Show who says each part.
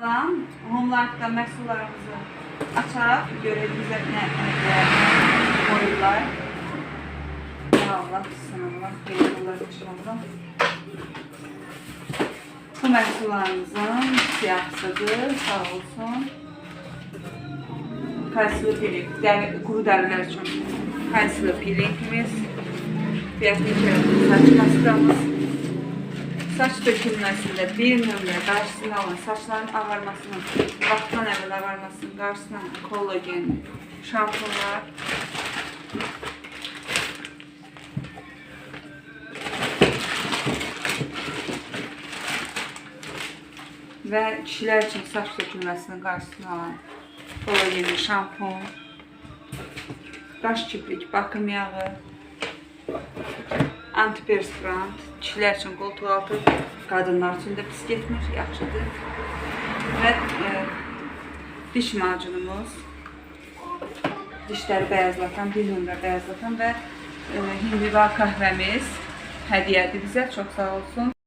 Speaker 1: Falan Homelight'da məhsullarımızı açaraq görək bizə nə qoyurlar. Allah, sınırlar, xeyirlər, inşallah. Bu məhsullarımızın siyahısıdır, sağ olsun. Kayısılı piling, dəri, quru dərilər üçün kayısılı pilingimiz. Fiyatlı saç maskamız. Saç dökülməsində bir nömrə qarşısını alan saçların ağarmasının, vaxtdan əvvəl ağarmasının qarşısını alan kollagen şampunlar. Və kişilər üçün saç dökülməsinin qarşısını alan kollagenli şampun, qaş kibrik, bakım yağı, antiperspirant, kişilər üçün qoltuq altı, qadınlar üçün də pis getmir, yaxşıdır. Və e, diş macunumuz, dişləri bəyazlatan, bir nömrə bəyazlatan və e, hindiva kahvəmiz hədiyyədir bizə, çox sağ olsun.